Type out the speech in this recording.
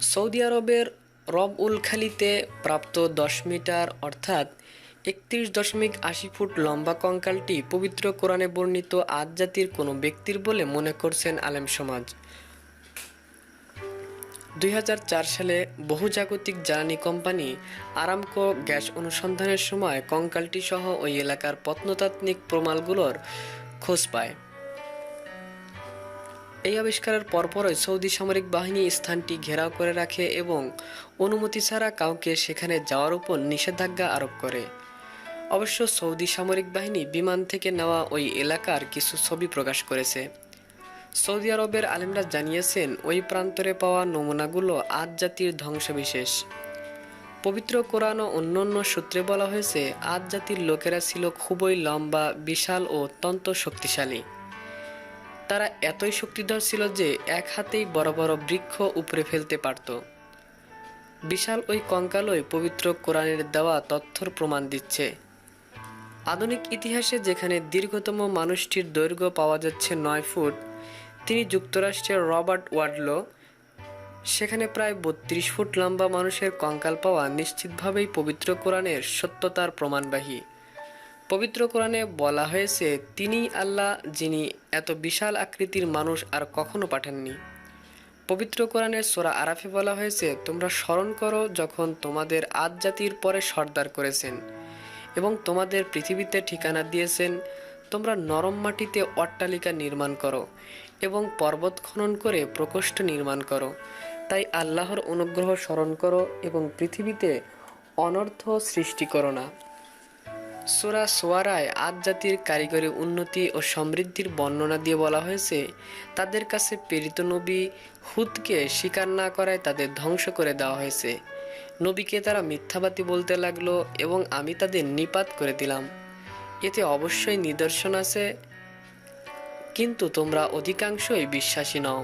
Saudi আরবের রব উল খালিতে প্রাপ্ত দশ মিটার, অর্থাৎ একত্রিশ দশমিক আশি ফুট লম্বা কঙ্কালটি পবিত্র কোরআনে বর্ণিত আজ জাতির কোনো ব্যক্তির বলে মনে করছেন আলেম সমাজ। দুই সালে বহুজাগতিক জ্বালানি কোম্পানি আরামকো গ্যাস অনুসন্ধানের সময় কঙ্কালটি সহ ওই এলাকার প্রত্নতাত্ত্বিক প্রমাণগুলোর খোঁজ পায়। এই আবিষ্কারের পরপরই সৌদি সামরিক বাহিনী স্থানটি ঘেরাও করে রাখে এবং অনুমতি ছাড়া কাউকে সেখানে যাওয়ার উপর নিষেধাজ্ঞা আরোপ করে। অবশ্য সৌদি সামরিক বাহিনী বিমান থেকে নেওয়া ওই এলাকার কিছু ছবি প্রকাশ করেছে। সৌদি আরবের আলেমরা জানিয়েছেন, ওই প্রান্তরে পাওয়া নমুনাগুলো আজ জাতির ধ্বংসবিশেষ। পবিত্র কোরআন ও অন্যান্য সূত্রে বলা হয়েছে আজ জাতির লোকেরা ছিল খুবই লম্বা, বিশাল ও অত্যন্ত শক্তিশালী। তারা এতই শক্তিধর ছিল যে এক হাতেই বড় বড় বৃক্ষ উপরে ফেলতে পারত। বিশাল ওই কঙ্কালই পবিত্র কোরআনের দেওয়া তথ্যর প্রমাণ দিচ্ছে। আধুনিক ইতিহাসে যেখানে দীর্ঘতম মানুষটির দৈর্ঘ্য পাওয়া যাচ্ছে নয় ফুট, তিনি যুক্তরাষ্ট্রের রবার্ট ওয়ার্ডলো, সেখানে প্রায় বত্রিশ ফুট লম্বা মানুষের কঙ্কাল পাওয়া নিশ্চিতভাবেই পবিত্র কোরআনের সত্যতার প্রমাণবাহী। পবিত্র কোরআনে বলা হয়েছে তিনি আল্লাহ যিনি এত বিশাল আকৃতির মানুষ আর কখনো পাঠাননি। পবিত্র কোরআনের সোরা আরাফে বলা হয়েছে, তোমরা স্মরণ করো যখন তোমাদের আদ জাতির পরে সর্দার করেছেন এবং তোমাদের পৃথিবীতে ঠিকানা দিয়েছেন। তোমরা নরম মাটিতে অট্টালিকা নির্মাণ করো এবং পর্বত খনন করে প্রকোষ্ঠ নির্মাণ করো। তাই আল্লাহর অনুগ্রহ স্মরণ করো এবং পৃথিবীতে অনর্থ সৃষ্টি করো না। সোরা সোয়ারায় আজ জাতির কারিগরি উন্নতি ও সমৃদ্ধির বর্ণনা দিয়ে বলা হয়েছে, তাদের কাছে প্রেরিত নবী হুদকে স্বীকার না করায় তাদের ধ্বংস করে দেওয়া হয়েছে। নবীকে তারা মিথ্যাবাদী বলতে লাগল এবং আমি তাদের নিপাত করে দিলাম। এতে অবশ্যই নিদর্শন আছে, কিন্তু তোমরা অধিকাংশই বিশ্বাসী নও।